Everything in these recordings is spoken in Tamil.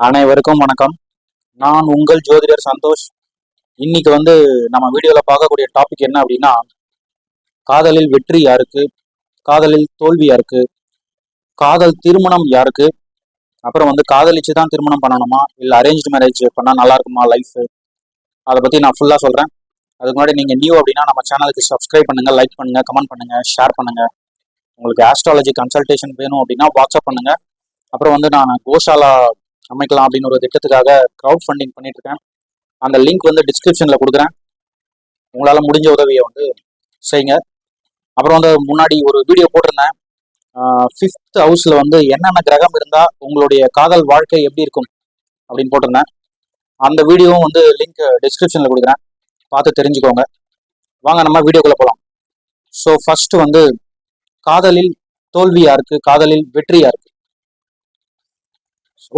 அனைவருக்கும் வணக்கம். நான் உங்கள் ஜோதிடர் சந்தோஷ். இன்னைக்கு வந்து நம்ம வீடியோவில் பார்க்கக்கூடிய டாபிக் என்ன அப்படின்னா காதலில் வெற்றி யாருக்கு? காதலில் தோல்வி யாருக்கு? காதல் திருமணம் யாருக்கு? அப்புறம் வந்து காதலிச்சு தான் திருமணம் பண்ணணுமா? இல்லை அரேஞ்ச் மேரேஜ் பண்ணால் நல்லா இருக்குமா லைஃப் அதை பற்றி நான் ஃபுல்லாக சொல்கிறேன் அதுக்கு முன்னாடி நீங்கள் நியூ அப்படின்னா நம்ம சேனலுக்கு சப்ஸ்கிரைப் பண்ணுங்கள் லைக் பண்ணுங்கள் கமெண்ட் பண்ணுங்கள் ஷேர் பண்ணுங்கள் உங்களுக்கு ஆஸ்ட்ராலஜி கன்சல்டேஷன் வேணும் அப்படின்னா வாட்ஸ்அப் பண்ணுங்கள் அப்புறம் வந்து நான் கோஷாலா அமைக்கலாம் அப்படின்னு ஒரு திட்டத்துக்காக க்ரௌட் ஃபண்டிங் பண்ணிட்டு இருக்கேன் அந்த லிங்க் வந்து டிஸ்கிரிப்ஷன்ல கொடுக்குறேன். உங்களால முடிஞ்ச உதவியை வந்து செய்யுங்க. அப்புறம் வந்து முன்னாடி ஒரு வீடியோ போட்டிருந்தேன். ஃபிஃப்த் ஹவுஸ்ல வந்து என்னென்ன கிரகம் இருந்தா உங்களுடைய காதல் வாழ்க்கை எப்படி இருக்கும் அப்படின்னு போட்டிருந்தேன். அந்த வீடியோவும் வந்து லிங்க் டிஸ்கிரிப்ஷன்ல கொடுக்குறேன். பார்த்து தெரிஞ்சுக்கோங்க. வாங்க நம்ம வீடியோக்குள்ள போகலாம் ஸோ ஃபர்ஸ்ட் வந்து காதலில் தோல்வி யாருக்கு காதலில் வெற்றி யாருக்கு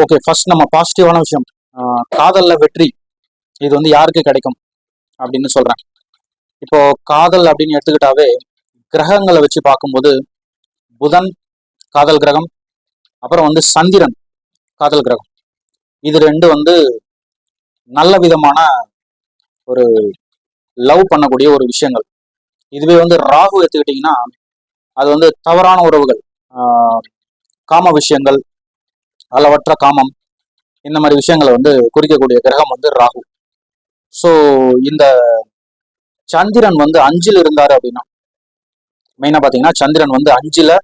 ஓகே ஃபர்ஸ்ட் நம்ம பாசிட்டிவான விஷயம். காதலில் வெற்றி. இது வந்து யாருக்கு கிடைக்கும்? அப்படின்னு சொல்கிறேன் இப்போ காதல் அப்படின்னு எடுத்துக்கிட்டாவே கிரகங்களை வச்சு பார்க்கும்போது புதன் காதல் கிரகம் அப்புறம் வந்து சந்திரன் காதல் கிரகம். இது ரெண்டு வந்து நல்ல விதமான ஒரு லவ் பண்ணக்கூடிய ஒரு விஷயங்கள். இதுவே வந்து ராகு எடுத்துக்கிட்டிங்கன்னா அது வந்து தவறான உறவுகள். காம விஷயங்கள் அளவற்ற காமம். இந்த மாதிரி விஷயங்களை வந்து குறிக்கக்கூடிய கிரகம் வந்து ராகு. ஸோ இந்த சந்திரன் வந்து அஞ்சில் இருந்தார் அப்படின்னா மெயினா பாத்தீங்கன்னா சந்திரன் வந்து அஞ்சில்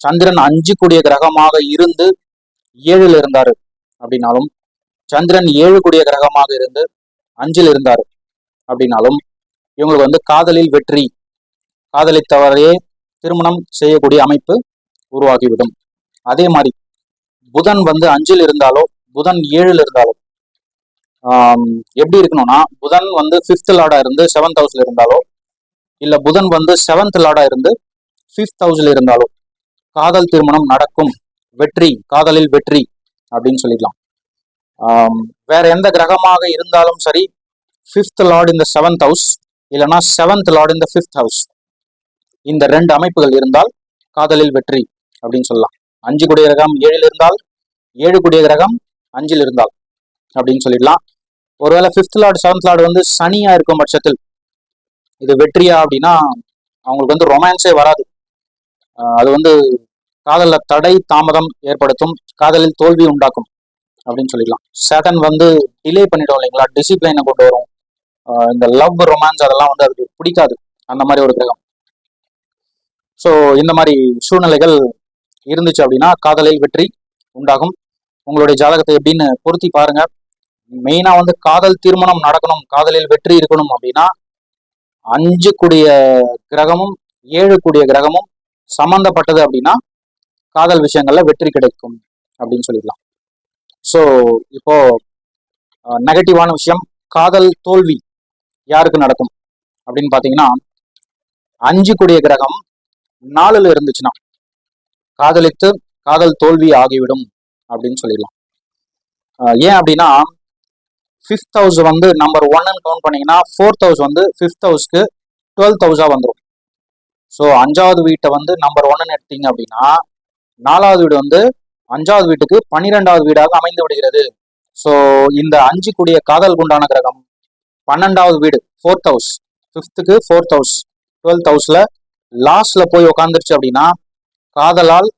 சந்திரன் அஞ்சு கூடிய கிரகமாக இருந்து ஏழில் இருந்தாரு அப்படின்னாலும் சந்திரன் ஏழு கூடிய கிரகமாக இருந்து அஞ்சில் இருந்தாரு அப்படின்னாலும் இவங்களுக்கு வந்து காதலில் வெற்றி காதலித்தவரையே திருமணம் செய்யக்கூடிய அமைப்பு உருவாகிவிடும். அதே மாதிரி புதன் வந்து அஞ்சில் இருந்தாலோ புதன் ஏழுல இருந்தாலோ எப்படி இருக்கணும்னா புதன் வந்து ஃபிஃப்த் லார்டா இருந்து செவன்த் ஹவுஸ்ல இருந்தாலோ இல்ல புதன் வந்து செவன்த் லார்டா இருந்து ஃபிஃப்த் ஹவுஸ்ல இருந்தாலோ காதல் திருமணம் நடக்கும். வெற்றி காதலில் வெற்றி அப்படின்னு சொல்லிடலாம். வேற எந்த கிரகமாக இருந்தாலும் சரி ஃபிஃப்த் லார்ட் இந்த செவன்த் ஹவுஸ் இல்லைன்னா செவன்த் லார்ட் இந்த ஃபிஃப்த் ஹவுஸ் இந்த ரெண்டு அமைப்புகள் இருந்தால் காதலில் வெற்றி அப்படின்னு சொல்லலாம். அஞ்சு குடிய கிரகம் ஏழில் இருந்தால் ஏழு குடிய கிரகம் அஞ்சில் இருந்தால் அப்படின்னு சொல்லிடலாம். ஒருவேளை ஃபிஃப்த் லார்டு செவன்த் லார்டு வந்து சனியா இருக்கும் பட்சத்தில் இது வெற்றியா அப்படின்னா அவங்களுக்கு வந்து ரொமான்ஸே வராது. அது வந்து காதலில் தடை தாமதம் ஏற்படுத்தும் காதலில் தோல்வி உண்டாக்கும் அப்படின்னு சொல்லிடலாம். சேட்டன் வந்து டிலே பண்ணிடும் இல்லைங்களா? டிசிப்ளைனை கொண்டு வரும். இந்த லவ் ரொமான்ஸ் அதெல்லாம் வந்து அதுக்கு பிடிக்காது. அந்த மாதிரி ஒரு கிரகம். ஸோ இந்த மாதிரி சூழ்நிலைகள் இருந்துச்சு அப்படின்னா காதலில் வெற்றி உண்டாகும். உங்களுடைய ஜாதகத்தை எப்படின்னு பொருத்தி பாருங்க. மெயினா வந்து காதல் திருமணம் நடக்கணும் காதலில் வெற்றி இருக்கணும் அப்படின்னா அஞ்சு கூடிய கிரகமும் ஏழு கூடிய கிரகமும் சம்பந்தப்பட்டது அப்படின்னா காதல் விஷயங்கள்ல வெற்றி கிடைக்கும் அப்படின்னு சொல்லிடலாம். ஸோ இப்போ நெகட்டிவான விஷயம் காதல் தோல்வி யாருக்கு நடக்கும் அப்படின்னு பாத்தீங்கன்னா அஞ்சு கூடிய கிரகம் நாலுல இருந்துச்சுன்னா காதலித்து காதல் தோல்வி ஆகிவிடும் அப்படின்னு சொல்லிடலாம். ஏன் அப்படின்னா ஃபிஃப்த் ஹவுஸ் வந்து நம்பர் ஒன்னு கவுண்ட் பண்ணீங்கன்னா ஃபோர்த் ஹவுஸ் வந்து ஃபிஃப்த் ஹவுஸ்க்கு டுவெல்த் ஹவுஸாக வந்துடும் ஸோ அஞ்சாவது வீட்டை வந்து நம்பர் ஒன்னு எடுத்தீங்க அப்படின்னா நாலாவது வீடு வந்து அஞ்சாவது வீட்டுக்கு பன்னிரெண்டாவது வீடாக அமைந்து விடுகிறது. ஸோ இந்த அஞ்சு கூடிய காதல் குண்டான கிரகம் பன்னெண்டாவது வீடு ஃபோர்த் ஹவுஸ் ஃபிஃப்த்துக்கு ஃபோர்த் ஹவுஸ் டுவெல்த் ஹவுஸில் லாஸ்ட்ல போய் உக்காந்துருச்சு அப்படின்னா காதலால்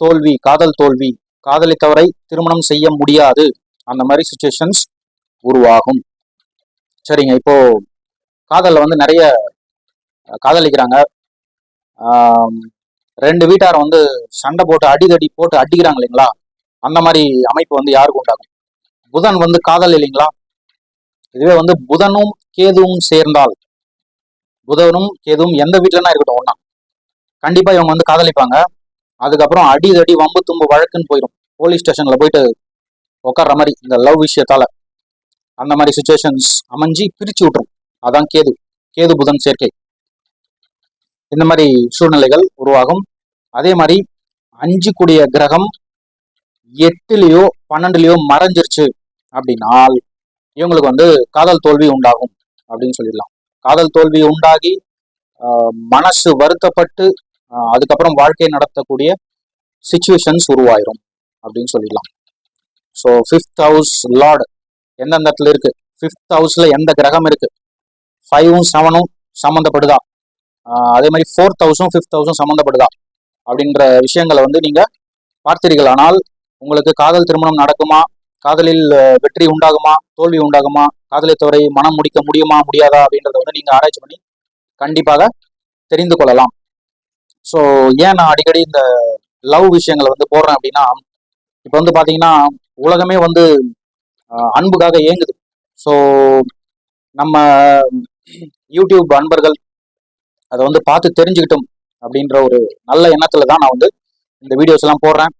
தோல்வி காதல் தோல்வி காதலித்தவரை திருமணம் செய்ய முடியாது. அந்த மாதிரி சுச்சுவேஷன்ஸ் உருவாகும். சரிங்க இப்போ காதலில் வந்து நிறைய காதலிக்கிறாங்க. ரெண்டு வீட்டார் வந்து சண்டை போட்டு அடிதடி போட்டு அடிக்கிறாங்க இல்லைங்களா? அந்த மாதிரி அமைப்பு வந்து யாருக்கு உண்டாகும்? புதன் வந்து காதல் இல்லைங்களா? இதுவே வந்து புதனும் கேதுவும் சேர்ந்தால் புதனும் கேதுவும் எந்த வீட்டிலன்னா இருக்கட்டும் ஒன்றா கண்டிப்பா இவங்க வந்து காதலிப்பாங்க. அதுக்கப்புறம் அடி தடி வம்பு தும்பு வழக்குன்னு போயிடும் போலீஸ் ஸ்டேஷன்ல போயிட்டு உட்கார்ற மாதிரி இந்த லவ் விஷயத்தால அந்த மாதிரி சுச்சுவேஷன்ஸ் அமைஞ்சு பிரிச்சு விட்டுரும். அதான் கேது. கேது புதன் சேர்க்கை. இந்த மாதிரி சூழ்நிலைகள் உருவாகும். அதே மாதிரி அஞ்சு கூடிய கிரகம் எட்டுலேயோ பன்னெண்டுலேயோ மறைஞ்சிருச்சு அப்படின்னால் இவங்களுக்கு வந்து காதல் தோல்வி உண்டாகும் அப்படின்னு சொல்லிடலாம். காதல் தோல்வி உண்டாகி ஆஹ், மனசு வருத்தப்பட்டு அதுக்கப்புறம் வாழ்க்கை நடத்தக்கூடிய சுச்சுவேஷன்ஸ் உருவாயிரும் அப்படின்னு சொல்லிடலாம். ஸோ ஃபிஃப்த் ஹவுஸ் லார்டு எந்தெந்த இடத்துல இருக்கு? ஃபிஃப்த் ஹவுஸில் எந்த கிரகம் இருக்கு? ஃபைவும் செவனும் சம்மந்தப்படுதா அதே மாதிரி ஃபோர்த் ஹவுஸும் ஃபிஃப்த் ஹவுஸும் சம்மந்தப்படுதா அப்படின்ற விஷயங்களை வந்து நீங்க பார்த்தீர்களானால் உங்களுக்கு காதல் திருமணம் நடக்குமா? காதலில் வெற்றி உண்டாகுமா? தோல்வி உண்டாகுமா? காதலை தவறை மனம் முடிக்க முடியுமா? முடியாதா? அப்படின்றத வந்து நீங்கள் ஆராய்ச்சி பண்ணி கண்டிப்பாக தெரிந்து கொள்ளலாம். ஸோ ஏன் நான் அடிக்கடி இந்த லவ் விஷயங்களை வந்து போடுறேன் அப்படின்னா இப்போ வந்து பார்த்தீங்கன்னா உலகமே வந்து அன்புக்காக இயங்குது. ஸோ நம்ம யூடியூப் அன்பர்கள் அதை வந்து பார்த்து தெரிஞ்சுக்கிட்டும் அப்படின்ற ஒரு நல்ல எண்ணத்துல தான் நான் வந்து இந்த வீடியோஸ் எல்லாம் போடுறேன்.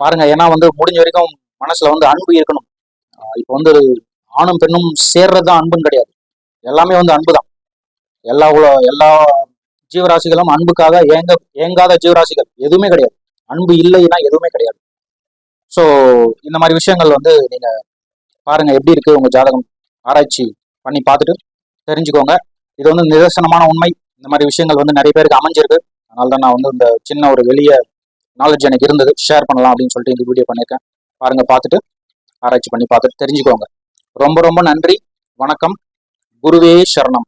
பாருங்க ஏன்னா வந்து முடிஞ்ச வரைக்கும் மனசுல வந்து அன்பு இருக்கணும். இப்போ வந்து ஆணும் பெண்ணும் சேர்றது தான் அன்புன்னு கிடையாது. எல்லாமே வந்து அன்பு தான் எல்லா உல- எல்லா ஜீவராசிகளும் அன்புக்காக ஏங்க ஏங்காத ஜீவராசிகள் எதுவுமே கிடையாது. அன்பு இல்லைன்னா எதுவுமே கிடையாது. ஸோ இந்த மாதிரி விஷயங்கள் வந்து நீங்க பாருங்க எப்படி இருக்கு உங்க ஜாதகம்? ஆராய்ச்சி பண்ணி பார்த்துட்டு தெரிஞ்சுக்கோங்க. இது வந்து நிதர்சனமான உண்மை. இந்த மாதிரி விஷயங்கள் வந்து நிறைய பேருக்கு அமைஞ்சிருக்கு. அதனால தான் நான் வந்து இந்த சின்ன ஒரு வெளிய நாலேஜ் எனக்கு இருந்தது. ஷேர் பண்ணலாம் அப்படின்னு சொல்லிட்டு இந்த வீடியோ பண்ணியிருக்கேன். பாருங்க பார்த்துட்டு ஆராய்ச்சி பண்ணி பார்த்துட்டு தெரிஞ்சுக்கோங்க. ரொம்ப ரொம்ப நன்றி. வணக்கம். குருவே சரணம்.